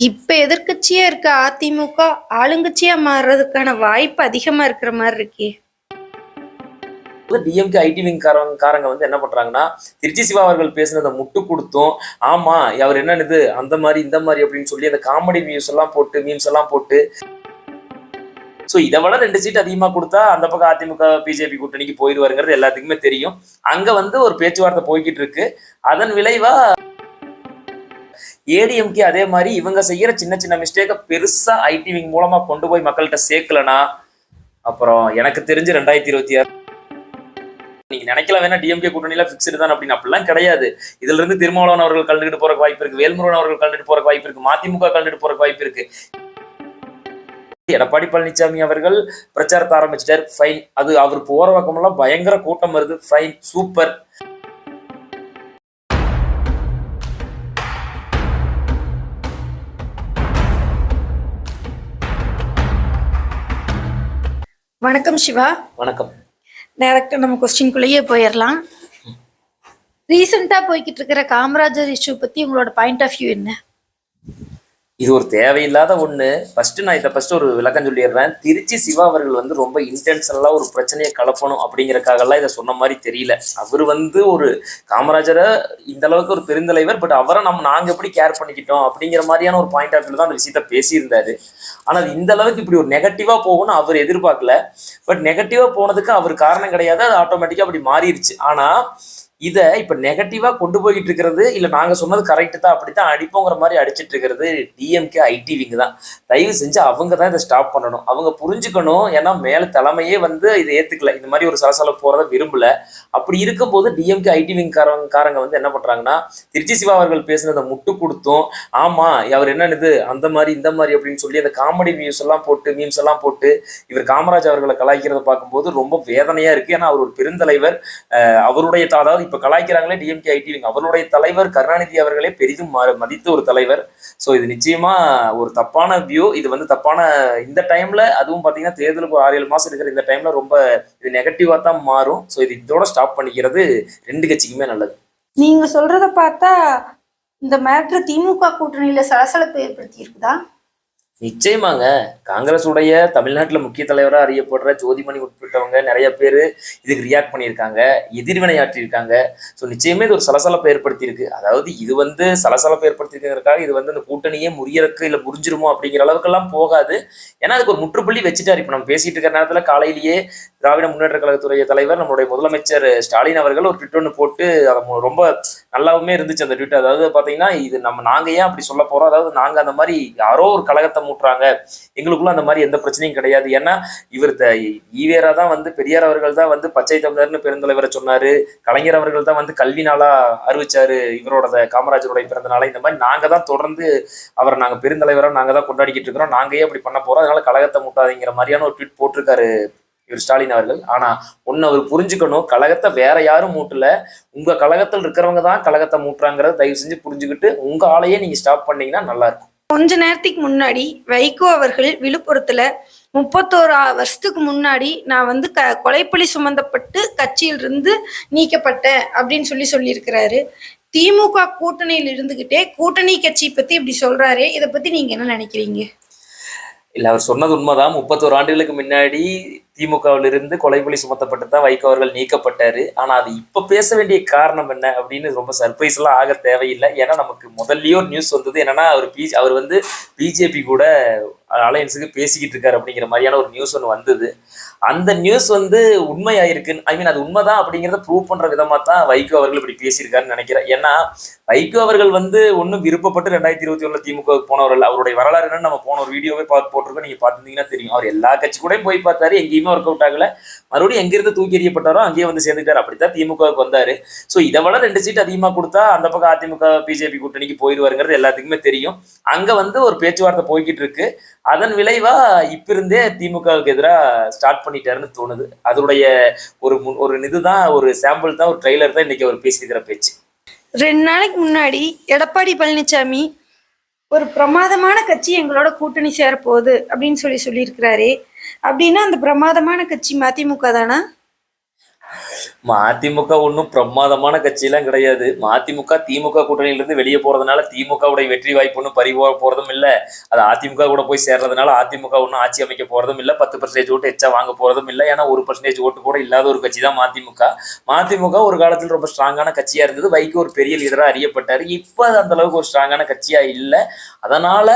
இப்ப எதிர்க்கட்சியா இருக்க அதிமுக ஆளுங்கட்சியா மாறுறதுக்கான வாய்ப்பு அதிகமா இருக்கிற மாதிரி இருக்கே. டிஎம்கே ஐடி விங் காரங்க காரங்க வந்து என்ன பண்றாங்கன்னா திருச்சி சிவா அவர்கள் பேசினதை முட்டு கொடுத்தும் ஆமா அவர் என்னன்னு அந்த மாதிரி இந்த மாதிரி அப்படின்னு சொல்லி அந்த காமெடி வியூஸ் எல்லாம் போட்டு மீம்ஸ் எல்லாம் போட்டு. ஸோ இதை விட ரெண்டு சீட் அதிகமாக கொடுத்தா அந்த பக்கம் அதிமுக பிஜேபி கூட்டணிக்கு போயிடுவாருங்கிறது எல்லாத்துக்குமே தெரியும். அங்க வந்து ஒரு பேச்சுவார்த்தை போய்கிட்டு இருக்கு. அதன் விளைவா ஏடிஎம்கே அதே மாதிரி இவங்க செய்யற சின்ன சின்ன மிஸ்டேக்கை பெருசா ஐடி விங் மூலமா கொண்டு போய் மக்கள்கிட்ட சேர்க்கலனா அப்புறம் எனக்கு தெரிஞ்சு ரெண்டாயிரத்தி இருபத்தி ஆறு நீங்க நினைக்கலாம் வேணா டிஎம்கே கூட்டணியில பிக்ஸ்டு தான் அப்படின்னு. அப்படிலாம் கிடையாது. இதுல இருந்து திருமாவளவன் அவர்கள் கலந்துட்டு போறக்கு வாய்ப்பு இருக்கு. வேல்முருகன் அவர்கள் கலந்துட்டு போறக்கு வாய்ப்பு இருக்கு. மதிமுக கலந்துட்டு போறக்கு வாய்ப்பு இருக்கு. எடப்பாடி பழனிசாமி அவர்கள் பிரச்சாரத்தை ஆரம்பிச்சிட்டார். ஃபைன் அது அவர் போற பக்கமெல்லாம் பயங்கர கூட்டம் வருது. ஃபைன் சூப்பர் வணக்கம் சிவா. வணக்கம். டைரக்டா நம்ம கொஸ்டின்குள்ளேயே போயிடலாம் ரீசெண்டா போய்கிட்டு இருக்கிற காமராஜர் இஷ்யூ பத்தி உங்களோட பாயிண்ட் ஆஃப் வியூ என்ன? இது ஒரு தேவையில்லாத ஒண்ணு. ஃபர்ஸ்ட் நான் இதை ஃபர்ஸ்ட் ஒரு விளக்கம் சொல்லிடுறேன். திருச்சி சிவா அவர்கள் வந்து ரொம்ப இன்டென்ஷனலா ஒரு பிரச்சனையை கலப்பணும் அப்படிங்கறக்காகலாம் இதை சொன்ன மாதிரி தெரியல. அவர் வந்து ஒரு காமராஜரை இந்த அளவுக்கு ஒரு பெருந்தலைவர் பட் அவரை நம்ம நாங்க எப்படி கேர் பண்ணிக்கிட்டோம் அப்படிங்கிற மாதிரியான ஒரு பாயிண்ட் ஆஃப் வியூ தான் அந்த விஷயத்த பேசியிருந்தாரு. ஆனா அது இந்த அளவுக்கு இப்படி ஒரு நெகட்டிவா போகும்னு அவர் எதிர்பார்க்கல. பட் நெகட்டிவா போனதுக்கு அவர் காரணம் கிடையாது. அது ஆட்டோமேட்டிக்கா அப்படி மாறிடுச்சு ஆனா இதை இப்போ நெகட்டிவா கொண்டு போயிட்டு இருக்கிறது இல்லை நாங்கள் சொன்னது கரெக்டு தான் அப்படித்தான் அடிப்போங்கிற மாதிரி அடிச்சிட்டு இருக்கிறது டிஎம்கே ஐடி விங்க தான். தயவு செஞ்சு அவங்க தான் இதை ஸ்டாப் பண்ணணும். அவங்க புரிஞ்சுக்கணும். ஏன்னா மேலே தலைமையே வந்து இதை ஏற்றுக்கல இந்த மாதிரி ஒரு சலசலப்பு போகிறத விரும்பல. அப்படி இருக்கும்போது டிஎம்கே ஐடி விங் காரங்க காரங்க வந்து என்ன பண்ணுறாங்கன்னா திருச்சி சிவா அவர்கள் பேசுனதை முட்டு கொடுத்தும் ஆமா அவர் என்னன்னு அந்த மாதிரி இந்த மாதிரி அப்படின்னு சொல்லி அந்த காமெடி மியூஸ் எல்லாம் போட்டு மீம்ஸ் எல்லாம் போட்டு இவர் காமராஜ் அவர்களை கலாய்க்கிறத பார்க்கும்போது ரொம்ப வேதனையாக இருக்குது ஏன்னா அவர் ஒரு பெருந்தலைவர். அவருடைய அதாவது இப்ப கலாய்க்கிறாங்களே டிஎம்கே ஐடி அவருடைய தலைவர் கருணாநிதி அவர்களே பெரிதும் மதித்த ஒரு தலைவர். ஸோ இது நிச்சயமா ஒரு தப்பான வியூ இது வந்து தப்பான இந்த டைம்ல அதுவும் பாத்தீங்கன்னா தேர்தலுக்கு ஆறு ஏழு மாசம் இருக்கிற இந்த டைம்ல ரொம்ப இது நெகட்டிவா தான் மாறும். ஸோ இது இதோட ஸ்டாப் பண்ணிக்கிறது ரெண்டு கட்சிக்குமே நல்லது. நீங்க சொல்றத பார்த்தா இந்த மேட்ரு திமுக கூட்டணியில சலசலப்பு ஏற்படுத்தி இருக்குதா நிச்சயமாங்க. காங்கிரஸ் உடைய தமிழ்நாட்டில் முக்கிய தலைவராக அறியப்படுற ஜோதிமணி உட்பட்டவங்க நிறைய பேர் இதுக்கு ரியாக்ட் பண்ணியிருக்காங்க எதிர்வினையாற்றியிருக்காங்க ஸோ நிச்சயமே இது ஒரு சலசலப்பை ஏற்படுத்தியிருக்கு. அதாவது இது வந்து சலசலப்பை ஏற்படுத்தியிருக்கிறதுக்காக இது வந்து அந்த கூட்டணியே முறியறக்கு இல்லை முறிஞ்சிருமோ அப்படிங்கிற அளவுக்கெல்லாம் போகாது. ஏன்னா அதுக்கு ஒரு முற்றுப்புள்ளி வச்சுட்டாரு. இப்போ நம்ம பேசிட்டு இருக்கிற நேரத்தில் காலையிலேயே திராவிட முன்னேற்ற கழகத்துறைய தலைவர் நம்மளுடைய முதலமைச்சர் ஸ்டாலின் அவர்கள் ஒரு ட்விட் ஒன்று போட்டு அதை ரொம்ப நல்லாவுமே இருந்துச்சு அந்த ட்விட்டர். அதாவது பார்த்தீங்கன்னா இது நம்ம நாங்கள் ஏன் அப்படி சொல்ல போகிறோம் அதாவது நாங்கள் அந்த மாதிரி யாரோ ஒரு கழகத்தை மூட்டுறாங்க. எங்களுக்குள்ள அந்த மாதிரி எந்த பிரச்சனையும் கிடையாது. ஏன்னா இவர் த- ஈவேரா தான் வந்து பெரியார் அவர்கள் தான் வந்து பச்சை தமிழர்னு பெருந்தலைவரை சொன்னார். கலைஞர் அவர்கள் தான் வந்து கல்வி நாளாக அறிவிச்சார் இவரோட த- காமராஜருடைய பிறந்த நாளை. இந்த மாதிரி நாங்கள் தான் தொடர்ந்து அவரை நாங்கள் பெருந்தலைவராக நாங்கள் தான் கொண்டாடிக்கிட்டு இருக்கிறோம். நாங்கள் ஏன் அப்படி பண்ண போகிறோம் அதனால கழகத்தை மூட்டாதீங்கிற மாதிரியான ஒரு ட்வீட் போட்டிருக்காரு இவர் ஸ்டாலின் அவர்கள். ஆனா ஒன்னு அவர் புரிஞ்சுக்கணும் கழகத்தை வேற யாரும் மூட்டல. உங்க கழகத்தில் இருக்கிறவங்க தான் கழகத்தை மூட்டுறாங்கிறத தயவு செஞ்சு புரிஞ்சுக்கிட்டு உங்க ஆளையே நீங்க ஸ்டாப் பண்ணீங்கன்னா நல்லா இருக்கும். கொஞ்ச நேரத்துக்கு முன்னாடி வைகோ அவர்கள் விழுப்புரத்துல முப்பத்தோரு வருஷத்துக்கு முன்னாடி நான் வந்து க கொலைப்பழி சுமந்தப்பட்டு கட்சியிலிருந்து நீக்கப்பட்டேன் அப்படின்னு சொல்லி சொல்லியிருக்கிறாரு. திமுக கூட்டணியில் இருந்துகிட்டே கூட்டணி கட்சி பத்தி இப்படி சொல்றாரே இதை பத்தி நீங்க என்ன நினைக்கிறீங்க? இல்ல அவர் சொன்னது உண்மைதான். முப்பத்தோரு ஆண்டுகளுக்கு முன்னாடி திமுகவில் இருந்து கொலைபலி சுமத்தப்பட்டு தான் வைகோ அவர்கள் நீக்கப்பட்டாரு. ஆனா அது இப்ப பேச வேண்டிய காரணம் என்ன அப்படின்னு ரொம்ப சர்ப்ரைஸ் எல்லாம் ஆக தேவையில்லை. ஏன்னா நமக்கு முதல்லயே ஒரு நியூஸ் வந்தது. என்னன்னா அவர் பி அவர் வந்து பிஜேபி கூட அலையன்ஸுக்கு பேசிக்கிட்டு இருக்காரு அப்படிங்கிற மாதிரியான ஒரு நியூஸ் ஒன்று வந்தது. அந்த நியூஸ் வந்து உண்மையாயிருக்கு ஐ மீன் அது உண்மைதான் அப்படிங்கிறத ப்ரூவ் பண்ற விதமா தான் வைகோ அவர்கள் இப்படி பேசியிருக்காருன்னு நினைக்கிறேன். ஏன்னா வைகோ அவர்கள் வந்து ஒன்றும் விருப்பப்பட்டு ரெண்டாயிரத்தி இருபத்தி ஒண்ணுல திமுக போனவர்கள் அவருடைய வரலாறு என்னன்னு நம்ம போன ஒரு வீடியோவே பார்த்து போட்டிருக்கோம். நீங்க பார்த்துருந்தீங்கன்னா தெரியும். அவர் எல்லா கட்சி கூடயும் போய் பார்த்தாரு. எங்கேயுமே ஒர்க் அவுட் ஆகல. மறுபடியும் எங்கிருந்து தூக்கி எறியப்பட்டாரோ அங்கேயே வந்து சேர்ந்துட்டார். அப்படித்தான் திமுகவுக்கு வந்தாரு. ஸோ இதை விட ரெண்டு சீட் அதிகமா கொடுத்தா அந்த பக்கம் அதிமுக பிஜேபி கூட்டணிக்கு போயிடுவாருங்கிறது எல்லாத்துக்குமே தெரியும். அங்க வந்து ஒரு பேச்சுவார்த்தை போய்கிட்டு இருக்கு. அதன் விளைவா இப்ப இருந்தே திமுகவுக்கு எதிராக ஸ்டார்ட் பண்ணிட்டாருன்னு தோணுது. அதோடைய ஒரு ஒரு இதுதான் ஒரு சாம்பிள் தான் ஒரு ட்ரெய்லர் தான் இன்னைக்கு அவர் பேசியிருக்கிற பேச்சு. ரெண்டு நாளைக்கு முன்னாடி எடப்பாடி பழனிசாமி ஒரு பிரமாதமான கட்சி எங்களோட கூட்டணி சேரப்போகுது அப்படின்னு சொல்லி சொல்லியிருக்கிறாரே. அப்படின்னா அந்த பிரமாதமான கட்சி மதிமுக தானா? மதிமுக ஒன்றும் பிரமாதமான கட்சியெல்லாம் கிடையாது மதிமுக திமுக கூட்டணியிலிருந்து வெளியே போறதுனால திமுகவுடைய வெற்றி வாய்ப்பு ஒன்றும் பறி போகிறதும் போறதும் இல்லை அது அதிமுக கூட போய் சேர்றதுனால அதிமுக ஒன்றும் ஆட்சி அமைக்க போறதும் இல்லை பத்து பர்சன்டேஜ் ஓட்டு எச்சா வாங்க போறதும் இல்லை ஏன்னா ஒரு பர்சன்டேஜ் ஓட்டு கூட இல்லாத ஒரு கட்சி தான் மதிமுக மதிமுக ஒரு காலத்தில் ரொம்ப ஸ்ட்ராங்கான கட்சியா இருந்தது வைகோ ஒரு பெரிய லீடராக அறியப்பட்டார் இப்போ அது அந்த அளவுக்கு ஒரு ஸ்ட்ராங்கான கட்சியாக இல்லை அதனால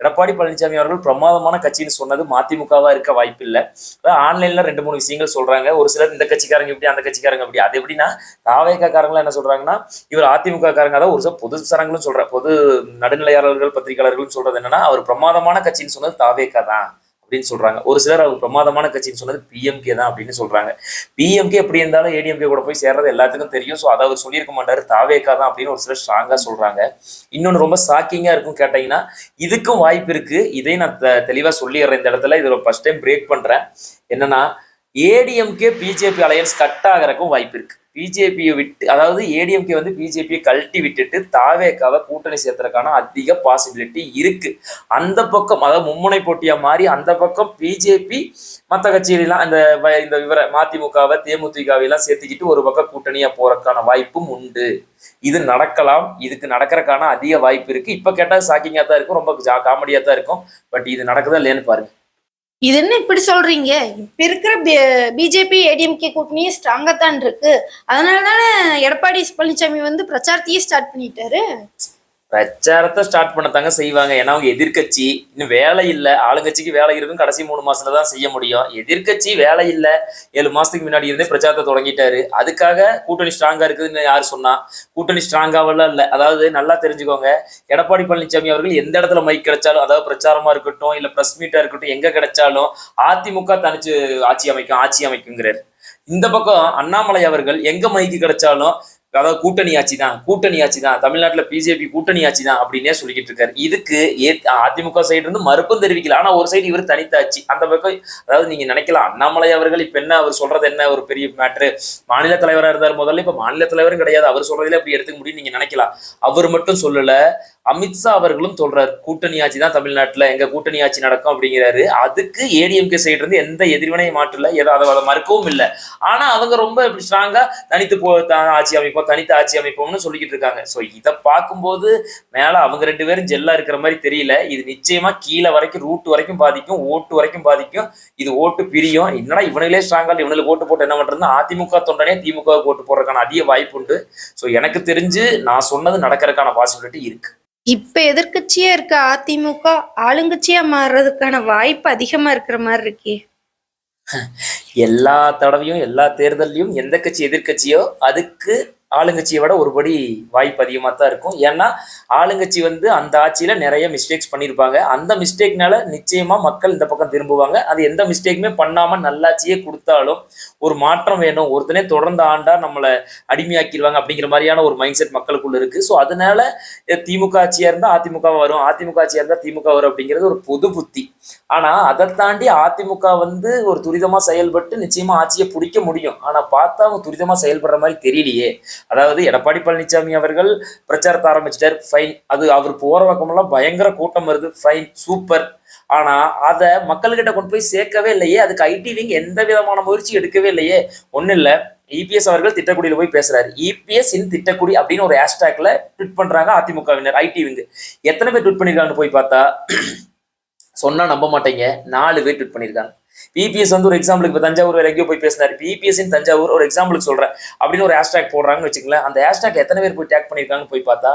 எடப்பாடி பழனிசாமி அவர்கள் பிரமாதமான கட்சின்னு சொன்னது மதிமுகவா இருக்க வாய்ப்பில்லை அதான் ஆன்லைன்ல ரெண்டு மூணு விஷயங்கள் சொல்றாங்க ஒரு சிலர் இந்த கட்சிக்காரங்க இப்படி அந்த கட்சி கட்சிக்காரங்க அப்படி. அது எப்படின்னா தாவேக்காரங்களாம் என்ன சொல்றாங்கன்னா இவர் அதிமுக காரங்க அதாவது ஒரு சில பொது சரங்களும் சொல்ற பொது நடுநிலையாளர்கள் பத்திரிகையாளர்களும் சொல்றது என்னன்னா அவர் பிரமாதமான கட்சின்னு சொன்னது தாவேக தான் அப்படின்னு சொல்றாங்க. ஒரு சிலர் அவர் பிரமாதமான கட்சின்னு சொன்னது பிஎம்கே தான் அப்படின்னு சொல்றாங்க. பிஎம்கே எப்படி இருந்தாலும் ஏடிஎம்கே கூட போய் சேர்றது எல்லாத்துக்கும் தெரியும். ஸோ அதை அவர் சொல்லியிருக்க மாட்டாரு. தாவேக்கா தான் அப்படின்னு ஒரு சிலர் ஸ்ட்ராங்கா சொல்றாங்க. இன்னொன்று ரொம்ப ஷாக்கிங்கா இருக்கும் கேட்டீங்கன்னா இதுக்கும் வாய்ப்பு இருக்கு. இதை நான் தெ- தெளிவா சொல்லிடுறேன் இந்த இடத்துல. இதில் ஃபர்ஸ்ட் டைம் பிரேக் பண்றேன். என்னன்னா ஏடிஎம்கே பிஜேபி அலையன்ஸ் கட் ஆகிறக்கும் வாய்ப்பு இருக்கு. பிஜேபியை விட்டு அதாவது ஏடிஎம்கே வந்து பிஜேபியை கழட்டி விட்டுட்டு தாவேக்காவை கூட்டணி சேர்த்துறதுக்கான அதிக பாசிபிலிட்டி இருக்கு. அந்த பக்கம் அதாவது மும்முனை போட்டியா மாறி அந்த பக்கம் பிஜேபி மற்ற கட்சிகளெல்லாம் இந்த வ- இந்த விவர மதிமுகவை தேமுதிகவையெல்லாம் சேர்த்துக்கிட்டு ஒரு பக்கம் கூட்டணியா போறதுக்கான வாய்ப்பும் உண்டு. இது நடக்கலாம். இதுக்கு நடக்கிறதுக்கான அதிக வாய்ப்பு இருக்கு. இப்ப கேட்டால் ஷாக்கிங்கா தான் இருக்கும். ரொம்ப காமெடியா தான் இருக்கும். பட் இது நடக்குதா இல்லையான்னு பாருங்க. இது என்ன இப்படி சொல்றீங்க? இப்ப இருக்கிற பிஜேபி ஏடிஎம்கே கூட்டணியே ஸ்ட்ராங்கா தான் இருக்கு. அதனால தானே எடப்பாடி பழனிசாமி வந்து பிரச்சாரத்தையே ஸ்டார்ட் பண்ணிட்டாரு? பிரச்சாரத்தை ஸ்டார்ட் பண்ணத்தாங்க செய்வாங்க. ஏன்னா அவங்க எதிர்க்கட்சி இன்னும் வேலை இல்லை. ஆளுங்கட்சிக்கு வேலை இருக்கும். கடைசி மூணு மாசத்துல தான் செய்ய முடியும். எதிர்க்கட்சி வேலை இல்லை. ஏழு மாசத்துக்கு முன்னாடி இருந்தே பிரச்சாரத்தை தொடங்கிட்டாரு. அதுக்காக கூட்டணி ஸ்ட்ராங்கா இருக்குதுன்னு யார் சொன்னா கூட்டணி ஸ்ட்ராங்காவெல்லாம் இல்லை. அதாவது நல்லா தெரிஞ்சுக்கோங்க. எடப்பாடி பழனிசாமி அவர்கள் எந்த இடத்துல மைக் கிடைச்சாலும் அதாவது பிரச்சாரமா இருக்கட்டும் இல்ல பிரஸ் மீட்டா இருக்கட்டும் எங்க கிடைச்சாலும் அதிமுக தனிச்சு ஆட்சி அமைக்கும் ஆட்சி அமைக்குங்கிறார். இந்த பக்கம் அண்ணாமலை அவர்கள் எங்க மைக்கு கிடைச்சாலும் அதாவது கூட்டணி ஆட்சி தான் கூட்டணி ஆட்சி தான் தமிழ்நாட்டில் பிஜேபி கூட்டணி ஆட்சி தான் அப்படின்னே சொல்லிக்கிட்டு இருக்காரு. இதுக்கு ஏ அதிமுக சைடு இருந்து மறுப்பும் தெரிவிக்கல. ஆனால் ஒரு சைடு இவர் தனித்தாட்சி அந்த பக்கம் அதாவது நீங்க நினைக்கலாம் அண்ணாமலை அவர்கள் இப்ப என்ன அவர் சொல்றது என்ன ஒரு பெரிய மேட்ரு மாநில தலைவராக இருந்தார் முதல்ல இப்ப மாநில தலைவரும் கிடையாது. அவர் சொல்றதுல அப்படி எடுத்துக்க முடியும் நீங்க நினைக்கலாம். அவர் மட்டும் சொல்லல அமித்ஷா அவர்களும் சொல்றாரு கூட்டணி ஆட்சி தான் தமிழ்நாட்டில் எங்க கூட்டணி ஆட்சி நடக்கும் அப்படிங்கிறாரு. அதுக்கு ஏடிஎம்கே சைடு இருந்து எந்த எதிர்வினையும் மாற்றல ஏதோ அதை அதை மறுக்கவும் இல்லை. ஆனா அவங்க ரொம்ப இப்படி ஸ்ட்ராங்கா தனித்து போ த- ஆட்சி அமைப்போம் தனித்து ஆட்சி அமைப்போம்னு சொல்லிக்கிட்டு இருக்காங்க. ஸோ இதை பார்க்கும்போது மேல அவங்க ரெண்டு பேரும் ஜெல்லா இருக்கிற மாதிரி தெரியல. இது நிச்சயமா கீழே வரைக்கும் ரூட் வரைக்கும் பாதிக்கும் ஓட்டு வரைக்கும் பாதிக்கும். இது ஓட்டு பிரியும். என்னடா இவனுங்களே ஸ்ட்ராங்கா இவனுக்கு ஓட்டு போட்டு என்ன பண்றதுன்னா அதிமுக தொண்டனே திமுக ஓட்டு போடுறதுக்கான அதிக வாய்ப்பு உண்டு. ஸோ எனக்கு தெரிஞ்சு நான் சொன்னது நடக்கிறதுக்கான பாசிபிலிட்டி இருக்கு. இப்ப எதிர்க்கட்சியா இருக்க அதிமுக ஆளுங்கட்சியா மாறுறதுக்கான வாய்ப்பு அதிகமா இருக்கிற மாதிரி இருக்கே. எல்லா தடவையும் எல்லா தேர்தல்லையும் எந்த கட்சி எதிர்க்கட்சியோ அதுக்கு ஆளுங்கட்சியை விட ஒருபடி வாய்ப்பு அதிகமாக தான் இருக்கும். ஏன்னா ஆளுங்கட்சி வந்து அந்த ஆட்சியில் நிறைய மிஸ்டேக்ஸ் பண்ணியிருப்பாங்க. அந்த மிஸ்டேக்னால நிச்சயமாக மக்கள் இந்த பக்கம் திரும்புவாங்க. அது எந்த மிஸ்டேக்குமே பண்ணாமல் நல்லாட்சியே கொடுத்தாலும் ஒரு மாற்றம் வேணும். ஒருத்தனே தொடர்ந்து ஆண்டா நம்மளை அடிமையாக்கிடுவாங்க அப்படிங்கிற மாதிரியான ஒரு மைண்ட் செட் மக்களுக்குள்ள இருக்குது ஸோ அதனால திமுக ஆட்சியாக இருந்தால் அதிமுக வரும். அதிமுக ஆட்சியாக இருந்தால் திமுக வரும் அப்படிங்கிறது ஒரு பொது புத்தி. ஆனால் அதை தாண்டி அதிமுக வந்து ஒரு துரிதமாக செயல்பட்டு நிச்சயமாக ஆட்சியை பிடிக்க முடியும். ஆனால் பார்த்தா அவங்க துரிதமாக செயல்படுற மாதிரி தெரியலையே. அதாவது எடப்பாடி பழனிசாமி அவர்கள் பிரச்சாரத்தை ஆரம்பிச்சிட்டார். ஃபைன் அது அவர் போகிற பக்கமெல்லாம் பயங்கர கூட்டம் வருது. ஃபைன் சூப்பர் ஆனால் அதை மக்கள்கிட்ட கொண்டு போய் சேர்க்கவே இல்லையே. அதுக்கு ஐடி விங் எந்த விதமான முயற்சி எடுக்கவே இல்லையே. ஒன்றும் இல்லை. இபிஎஸ் அவர்கள் திட்டக்குடியில் போய் பேசுறாரு. இபிஎஸ் இன் திட்டக்குடி அப்படின்னு ஒரு ஹேஷ்டேக்ல ட்விட் பண்றாங்க அதிமுகவினர். ஐடி விங்கு எத்தனை பேர் ட்விட் பண்ணியிருக்காங்கன்னு போய் பார்த்தா சொன்னா நம்ப மாட்டேங்க. நாலு பேர் ட்விட் பண்ணியிருக்காங்க பிபிஎஸ் வந்து ஒரு எக்ஸாம்பிளுக்கு இப்போ தஞ்சாவூர் வேற எங்கேயோ போய் பேசினார். பிபிஎஸ்இன் தஞ்சாவூர் ஒரு எக்ஸாம்பிளுக்கு சொல்கிறேன் அப்படின்னு ஒரு ஹேஷ்டாக் போடுறாங்கன்னு வச்சுங்களேன் அந்த ஹேஷ்டாக் எத்தனை பேர் போய் டேக் பண்ணியிருக்காங்கன்னு போய் பார்த்தா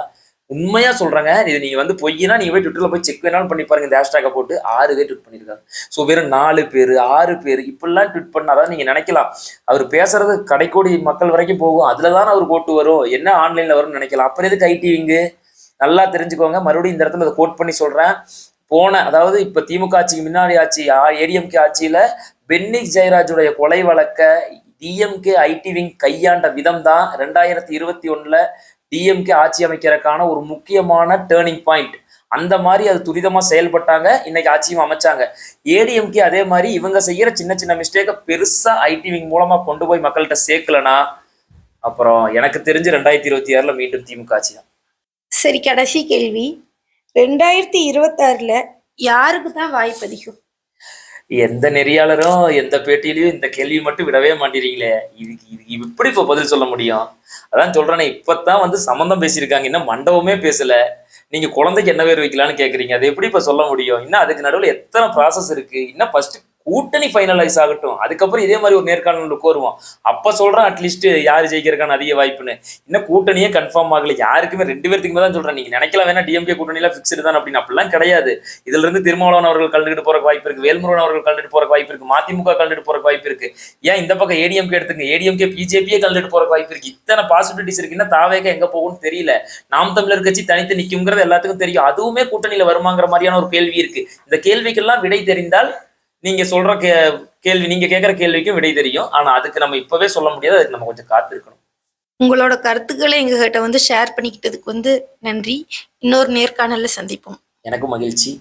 உண்மையாக சொல்கிறாங்க இது நீங்கள் வந்து பொய்னா நீங்கள் போய் ட்விட்டரில் போய் செக் வேணாலும் பண்ணி பாருங்க இந்த ஹேஷ்டாக போட்டு ஆறு பேர் ட்விட் பண்ணியிருக்காங்க. ஸோ வெறும் நாலு பேர் ஆறு பேர் இப்படிலாம் ட்விட் பண்ணாதான் அதாவது நீங்க நினைக்கலாம் அவர் பேசுறது கடைக்கோடி மக்கள் வரைக்கும் போகும். அதில் தான் அவர் கோட்டு வரும். என்ன ஆன்லைனில் வரும்னு நினைக்கலாம். அப்புறம் எதுக்கு டிவிங்கு நல்லா தெரிஞ்சுக்கோங்க. மறுபடியும் இந்த இடத்துல அதை கோட் பண்ணி சொல்கிறேன் போன அதாவது இப்ப திமுக ஆட்சிக்கு முன்னாடி ஆட்சி ஏடிஎம்கே ஆட்சியில பென்னிக் ஜெயராஜுடைய கொலை வழக்க டிஎம்கே ஐடி விங் கையாண்ட விதம் தான் ரெண்டாயிரத்தி இருபத்தி ஒண்ணுல டிஎம்கே ஆட்சி அமைக்கிறதுக்கான ஒரு முக்கியமான டேர்னிங் பாயிண்ட் அந்த மாதிரி அது துரிதமா செயல்பட்டாங்க இன்னைக்கு ஆட்சியும் அமைச்சாங்க. ஏடிஎம்கே அதே மாதிரி இவங்க செய்யற சின்ன சின்ன மிஸ்டேக்கை பெருசா ஐடி விங் மூலமா கொண்டு போய் மக்கள்கிட்ட சேர்க்கலனா அப்புறம் எனக்கு தெரிஞ்சு ரெண்டாயிரத்தி இருபத்தி ஆறுல மீண்டும் திமுக ஆட்சி தான். சரி கடைசி கேள்வி. ரெண்டாயிரத்தி இருபத்தாறுல யாருக்கு தான் வாய்ப்பு அதிகம் எந்த நெறியாளரும் எந்த பேட்டியிலையும் இந்த கேள்வி மட்டும் விடவே மாட்டேறீங்களே. இதுக்கு இதுக்கு இப்படி இப்போ பதில் சொல்ல முடியும்? அதான் சொல்றேனே இப்பதான் வந்து சம்மந்தம் பேசியிருக்காங்க. இன்னும் மண்டபமே பேசல. நீங்க குழந்தைக்கு என்ன பேர் வைக்கலாம்னு கேக்குறீங்க. அது எப்படி இப்ப சொல்ல முடியும்? இன்னும் அதுக்கு நடுவில் எத்தனை ப்ராசஸ் இருக்கு? இன்னும் ஃபர்ஸ்ட் கூட்டணி ஃபைனலைஸ் ஆகட்டும். அதுக்கப்புறம் இதே மாதிரி ஒரு நேர்காணலுக்கு வருவோம் அப்போ சொல்கிறேன் அட்லீஸ்ட் யார் ஜெயிக்கிறக்கான அதிக வாய்ப்புன்னு. இன்னும் கூட்டணியே கன்ஃபார்ம் ஆகல. யாருக்குமே ரெண்டு பேர்த்துக்குமே தான் சொல்கிறேன் நீங்க நினைக்கலாம் வேணா டிஎம்கே கூட்டணியில் ஃபிக்ஸ்டு தான் அப்படின்னு. அப்படிலாம் கிடையாது. இதுல இருந்து திருமாவளவன் அவர்கள் கலந்துட்டு போகிற வாய்ப்பு இருக்கு. வேல்முருகன் அவர்கள் கலந்துட்டு போறக்கு வாய்ப்பு இருக்கு. மதிமுக கலந்துட்டு போறக்கு வாய்ப்பு இருக்கு. ஏன் இந்த பக்கம் ஏடிஎம்கே எடுத்துங்க ஏடிஎம்கே பிஜேபியே கலந்துட்டு போறக்கு வாய்ப்பு இருக்கு. இத்தனை பாசிபிலிட்டிஸ் இருக்குன்னா தாவேக எங்கே போகும்னு தெரியல. நாம் தமிழர் கட்சி தனித்து நிக்குங்கிறது எல்லாத்துக்கும் தெரியும். அதுவுமே கூட்டணியில வருமாங்கிற மாதிரியான ஒரு கேள்வி இருக்கு. இந்த கேள்விக்கெல்லாம் விடை தெரிந்தால் நீங்க சொல்ற கே கேள்வி நீங்க கேட்குற கேள்விக்கும் விடை தெரியும். ஆனா அதுக்கு நம்ம இப்பவே சொல்ல முடியாது. அதுக்கு நம்ம கொஞ்சம் காத்திருக்கணும். உங்களோட கருத்துக்களை எங்ககிட்ட வந்து ஷேர் பண்ணிக்கிட்டதுக்கு வந்து நன்றி. இன்னொரு நேர்காணல்ல சந்திப்போம். எனக்கும் மகிழ்ச்சி.